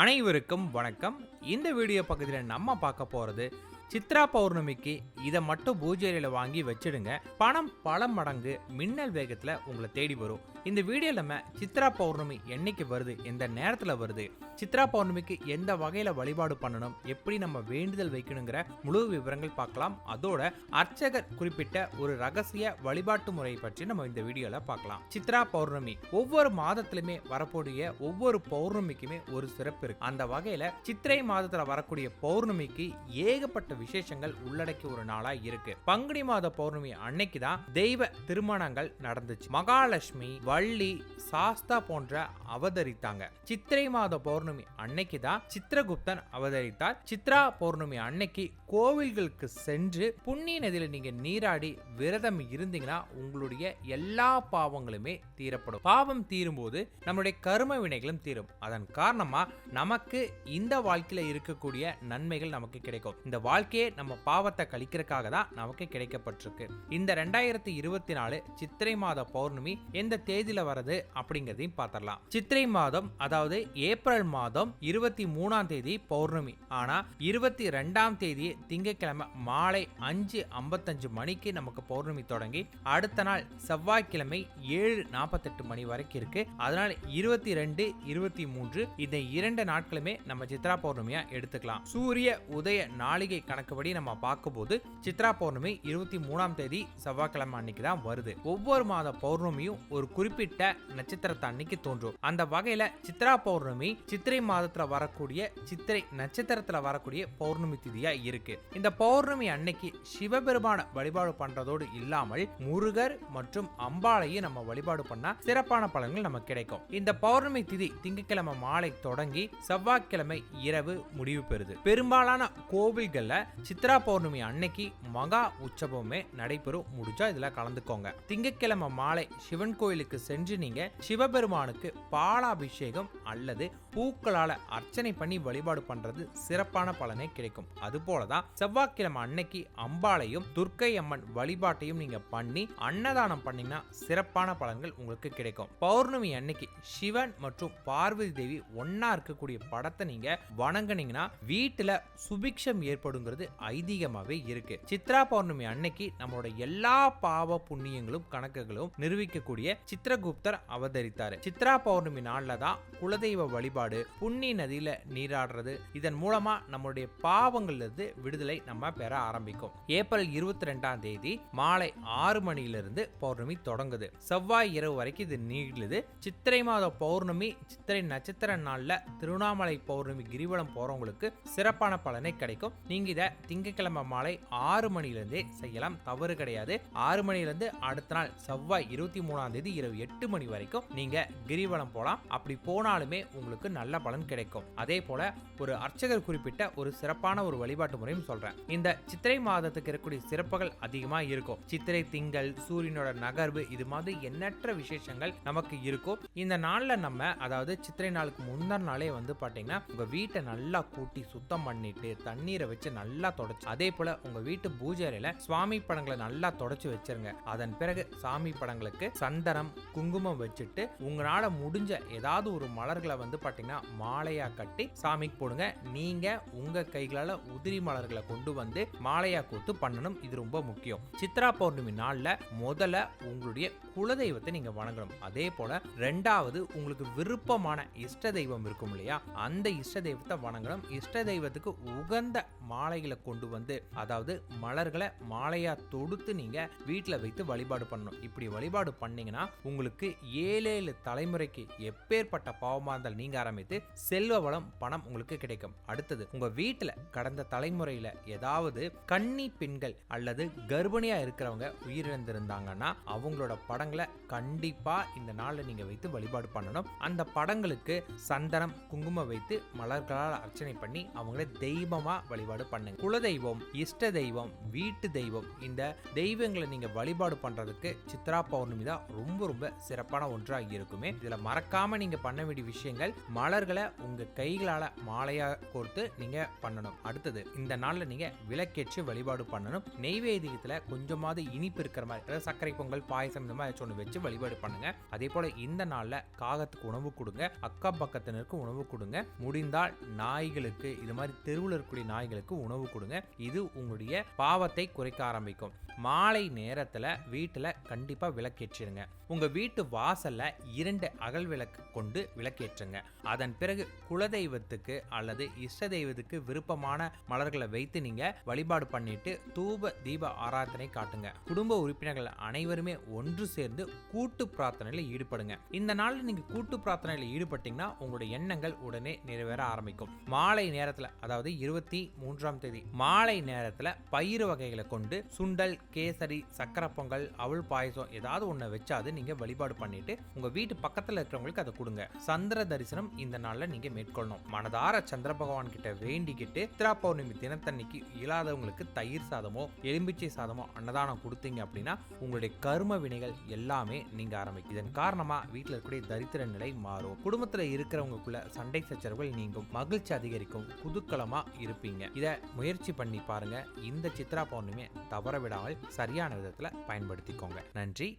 அனைவருக்கும் வணக்கம். இந்த வீடியோ பக்கத்தில் நம்ம பார்க்க போகிறது சித்ரா பௌர்ணமிக்கு இதை மட்டும் பூஜையில் வாங்கி வச்சிடுங்க. பணம் பல மடங்கு மின்னல் வேகத்தில் உங்களை தேடி வரும். இந்த வீடியோ நம்ம சித்ரா பௌர்ணமி என்னைக்கு வருது எந்த நேரத்தில் வருது சித்ரா பௌர்ணமிக்கு எந்த வகையில் வழிபாடு பண்ணணும் எப்படி நம்ம வேண்டுதல் வைக்கணுங்கிற முழு விவரங்கள் பார்க்கலாம். அதோட அர்ச்சகர் குறிப்பிட்ட ஒரு ரகசிய வழிபாட்டு முறையை பற்றி நம்ம இந்த வீடியோல பார்க்கலாம். சித்ரா பௌர்ணமி ஒவ்வொரு மாதத்திலுமே வரக்கூடிய ஒவ்வொரு பௌர்ணமிக்குமே ஒரு சிறப்பு இருக்கு. அந்த வகையில சித்திரை மாதத்துல வரக்கூடிய பௌர்ணமிக்கு ஏகப்பட்ட விசேஷங்கள் உள்ளடக்கிய ஒரு நாளா இருக்கு. பங்குனி மாத பௌர்ணமி அன்னைக்கு தான் தெய்வ திருமணங்கள் நடந்துச்சு. மகாலட்சுமி வள்ளி சாஸ்தா போன்ற அவதரித்தாங்க. சித்திரை மாத பௌர்ணமி அன்னைக்கு தான் சித்திரகுப்தன் அவதரித்தார். சித்ரா பௌர்ணமி அன்னைக்கு கோவில்களுக்கு சென்று புண்ணிய நதியில நீங்க நீராடி விரதம் இருந்தீங்கன்னா உங்களுடைய எல்லா பாவங்களுமே தீரப்படும். பாவம் தீரும்போது நம்மளுடைய கரும வினைகளும் தீரும். அதன் காரணமா நமக்கு இந்த வாழ்க்கையில இருக்கக்கூடிய நன்மைகள் நமக்கு கிடைக்கும். இந்த வாழ்க்கையே நம்ம பாவத்தை கழிக்கிறதுக்காக தான் நமக்கு கிடைக்கப்பட்டிருக்கு. இந்த ரெண்டாயிரத்தி இருபத்தி நாலு சித்திரை மாத பௌர்ணமி எந்த தேதியில் வரது அப்படிங்கிறதையும் பார்த்துடலாம். சித்திரை மாதம் அதாவது ஏப்ரல் மாதம் இருபத்தி மூணாம் தேதி பௌர்ணமி. ஆனால் இருபத்தி ரெண்டாம் தேதி திங்கட்கிழமை மாலை அஞ்சு ஐம்பத்தஞ்சு மணிக்கு நமக்கு பௌர்ணமி தொடங்கி அடுத்த நாள் செவ்வாய்க்கிழமை ஏழு நாற்பத்தெட்டு மணி வரைக்கும் இருக்கு. அதனால் இருபத்தி ரெண்டு இருபத்தி மூன்று இந்த இரண்டு நாட்களுமே நம்ம சித்ரா பௌர்ணமியா எடுத்துக்கலாம். சூரிய உதய நாளிகை கணக்குப்படி நம்ம பார்க்கும்போது சித்ரா பௌர்ணமி இருபத்தி மூணாம் தேதி செவ்வாய்க்கிழமை அன்னைக்கு தான் வருது. ஒவ்வொரு மாத பௌர்ணமியும் ஒரு குறி குறிப்பிட்ட நட்சத்திரத்தை அன்னைக்கு தோன்றும். அந்த வகையில சித்ரா பௌர்ணமி சித்திரை மாதத்துல வரக்கூடிய சித்திரை நட்சத்திரத்துல வரக்கூடிய பௌர்ணமி திதியா இருக்கு. இந்த பௌர்ணமி அன்னைக்கு சிவபெருமான வழிபாடு பண்றதோடு இல்லாமல் முருகர் மற்றும் அம்பாளையும் நம்ம வழிபாடு பண்ணா சிறப்பான பலன்கள் நமக்கு கிடைக்கும். இந்த பௌர்ணமி திதி திங்கட்கிழமை மாலை தொடங்கி செவ்வாய்க்கிழமை இரவு முடிவு பெறுது. பெரும்பாலான கோவில்கள்ல சித்ரா பௌர்ணமி அன்னைக்கு மகா உற்சவமே நடைபெறும். முடிஞ்சா இதுல கலந்துக்கோங்க. திங்கட்கிழமை மாலை சிவன் கோயிலுக்கு சென்று நீங்க சிவபெருமானுக்கு பாலாபிஷேகம் அல்லது பூக்களால அர்ச்சனை பண்ணி வழிபாடு பண்றது சிறப்பான பலனை கிடைக்கும். அது போலதான் செவ்வாய்க்கிழமை அன்னைக்கு அம்பாளையும் துர்க்கை அம்மன் வழிபாட்டையும் நீங்க பண்ணி அன்னதானம் பண்ணீங்கன்னா சிறப்பான பலன்கள் உங்களுக்கு கிடைக்கும். பௌர்ணமி அன்னைக்கு சிவன் மற்றும் பார்வதி தேவி ஒன்னா இருக்கக்கூடிய படத்தை நீங்க வணங்குனீங்கன்னா வீட்டுல சுபிக்ஷம் ஏற்படுங்கிறது ஐதீகமாவே இருக்கு. சித்ரா பௌர்ணமி அன்னைக்கு நம்மளோட எல்லா பாவ புண்ணியங்களும் கணக்குகளும் நிரூபிக்கக்கூடிய சித்திரகுப்தர் அவதரித்தார். சித்ரா பௌர்ணமி நாள்ல தான் குலதெய்வ வழிபாடு புண்ணி நதியில நீராடுறது இதன் மூலமா நம்மளுடைய பாவங்கள்ல இருந்து விடுதலை நம்ம பெற ஆரம்பிக்கும். ஏப்ரல் இருபத்தி ரெண்டாம் தேதி மாலை ஆறு மணியிலிருந்து பௌர்ணமி தொடங்குது. செவ்வாய் இரவு வரைக்கும் இது நீளுது சித்திரை மாத பௌர்ணமி சித்திரை நட்சத்திர நாள்ல திருவண்ணாமலை பௌர்ணமி கிரிவலம் போறவங்களுக்கு சிறப்பான பலனை கிடைக்கும். நீங்க இதை திங்கட்கிழமை மாலை ஆறு மணிலிருந்தே செய்யலாம். தவறு கிடையாது. ஆறு மணிலிருந்து அடுத்த நாள் செவ்வாய் இருபத்தி மூணாம் தேதி இரவு எட்டு மணி வரைக்கும் நீங்க கிரிவலம் போலாம். அப்படி போனாலுமே உங்களுக்கு நல்ல பலன் கிடைக்கும். அதே போல ஒரு அர்ச்சகர் குறிப்பிட்ட ஒரு சிறப்பான ஒரு வழிபாட்டு முறையும் சொல்றேன். இந்த சித்திரை மாதத்துக்கு இருக்கக்கூடிய சிறப்புகள் அதிகமா இருக்கும். சித்திரை திங்கள் சூரியனோட நகர்வு இது மாதிரி எண்ணற்ற விசேஷங்கள் நமக்கு இருக்கும். இந்த நாள்ல நம்ம அதாவது சித்திரை நாளுக்கு முந்தின நாளே வந்து பாத்தீங்கன்னா உங்க வீட்டை நல்லா கூட்டி சுத்தம் பண்ணிட்டு தண்ணீரை வச்சு நல்லா தொடச்சு அதே போல உங்க வீட்டு பூஜை அறையில சுவாமி படங்களை நல்லா தொடச்சு வச்சிருங்க. அதன் பிறகு சாமி படங்களுக்கு சந்தனம் குங்குமம் வச்சுட்டு உங்களால் முடிஞ்ச ஏதாவது ஒரு மலர்களை வந்து பார்த்தீங்கன்னா மாலையாக கட்டி சாமிக்கு போடுங்க. நீங்கள் உங்கள் கைகளால் உதிரி மலர்களை கொண்டு வந்து மாலையாக கோத்து பண்ணணும். இது ரொம்ப முக்கியம். சித்ரா பௌர்ணமி நாளில் முதல்ல உங்களுடைய குலதெய்வத்தை நீங்கள் வணங்கணும். அதே போல் ரெண்டாவது உங்களுக்கு விருப்பமான இஷ்ட தெய்வம் இருக்கும் இல்லையா? அந்த இஷ்ட தெய்வத்தை வணங்கணும். இஷ்ட தெய்வத்துக்கு உகந்த மாலைகளை கொண்டு வந்து அதாவது மலர்களை மாலையாக தொடுத்து நீங்கள் வீட்டில் வைத்து வழிபாடு பண்ணணும். இப்படி வழிபாடு பண்ணீங்கன்னா உங்களுக்கு ஏழேழு தலைமுறைக்கு எப்பேற்பட்ட பாவமாக இருந்தால் நீங்க ஆரம்பித்து செல்வ வளம் பணம் உங்களுக்கு கிடைக்கும். அடுத்தது உங்க வீட்டில் கடந்த தலைமுறையில் ஏதாவது கன்னி பெண்கள் அல்லது கர்ப்பிணியாக இருக்கிறவங்க உயிரிழந்திருந்தாங்கன்னா அவங்களோட படங்களை கண்டிப்பாக இந்த நாளில் நீங்கள் வைத்து வழிபாடு பண்ணணும். அந்த படங்களுக்கு சந்தனம் குங்குமம் வைத்து மலர்களால் அர்ச்சனை பண்ணி அவங்கள தெய்வமாக வழிபாடு பண்ணுங்க. குலதெய்வம் இஷ்ட தெய்வம் வீட்டு தெய்வம் இந்த தெய்வங்களை நீங்கள் வழிபாடு பண்ணுறதுக்கு சித்ரா பௌர்ணமி தான் ரொம்ப ரொம்ப சிறப்பான ஒன்றாக இருக்குமே. இதில் மறக்காமல் நீங்கள் பண்ண வேண்டிய விஷயங்கள் மலர்களை உங்கள் கைகளால் மாலையாக கோர்த்து நீங்கள் பண்ணணும். அடுத்தது இந்த நாளில் நீங்கள் விளக்கேற்று வழிபாடு பண்ணணும். நெய்வேதியத்தில் கொஞ்சமாவது இனிப்பு இருக்கிற மாதிரி அதாவது சர்க்கரை பொங்கல் பாயசம் இந்த மாதிரி ஒன்று வச்சு வழிபாடு பண்ணுங்க. அதே போல் இந்த நாளில் காகத்துக்கு உணவு கொடுங்க அக்கம் பக்கத்தினருக்கு உணவு கொடுங்க. முடிந்தால் நாய்களுக்கு இது மாதிரி தெருவில் இருக்கக்கூடிய நாய்களுக்கு உணவு கொடுங்க. இது உங்களுடைய பாவத்தை குறைக்க ஆரம்பிக்கும். மாலை நேரத்தில் வீட்டில் கண்டிப்பாக விளக்கேற்றிடுங்க உங்கள் வீட்டு வாசல்ல இரண்டு அகல் விளக்கு கொண்டு விளக்கேற்றுங்க. அதன் பிறகு குலதெய்வத்துக்கு அல்லது இஷ்ட தெய்வத்துக்கு விருப்பமான மலர்களை வைத்து நீங்க வழிபாடு பண்ணிட்டு தூப தீப ஆராதனை காட்டுங்க. குடும்ப உறுப்பினர்கள் அனைவருமே ஒன்று சேர்ந்து கூட்டு பிரார்த்தனையில் ஈடுபடுங்க. இந்த நாளில் நீங்க கூட்டு பிரார்த்தனையில் ஈடுபட்டீங்கன்னா உங்களுடைய எண்ணங்கள் உடனே நிறைவேற ஆரம்பிக்கும். மாலை நேரத்துல அதாவது இருபத்தி மூன்றாம் தேதி மாலை நேரத்துல பயிறு வகைகளை கொண்டு சுண்டல் கேசரி சக்கரை பொங்கல் அவள் பாயசம் ஏதாவது ஒன்று வச்சாது நீங்க வழிபாடு பண்ணிட்டு உங்க வீட்டு பக்கத்துல இருக்கிறவங்களுக்கு அதை கொடுங்க. சந்திர தரிசனம் இந்த நாள்ல நீங்க மேற்கொள்ளணும். மனதார சந்திர பகவான் கிட்ட வேண்டிக்கிட்டு சித்ரா பௌர்ணமி தினத்தன்னைக்கு இயலாதவங்களுக்கு தயிர் சாதமோ எலும்பிச்சை சாதமோ அன்னதானம் கொடுத்தீங்க அப்படின்னா உங்களுடைய கர்ம வினைகள் எல்லாமே நீங்க ஆரம்பிக்கும். இதன் காரணமா வீட்டில் இருக்கக்கூடிய தரித்திர நிலை மாறும். குடும்பத்துல இருக்கிறவங்களுக்குள்ள சண்டை சச்சரவுகள் நீங்கும். மகிழ்ச்சி அதிகரிக்கும். குதூக்கலமா இருப்பீங்க. இதை முயற்சி பண்ணி பாருங்க. இந்த சித்ரா பௌர்ணமியை தவற விடாமல் சரியான விதத்தில் பயன்படுத்திக்கோங்க. நன்றி.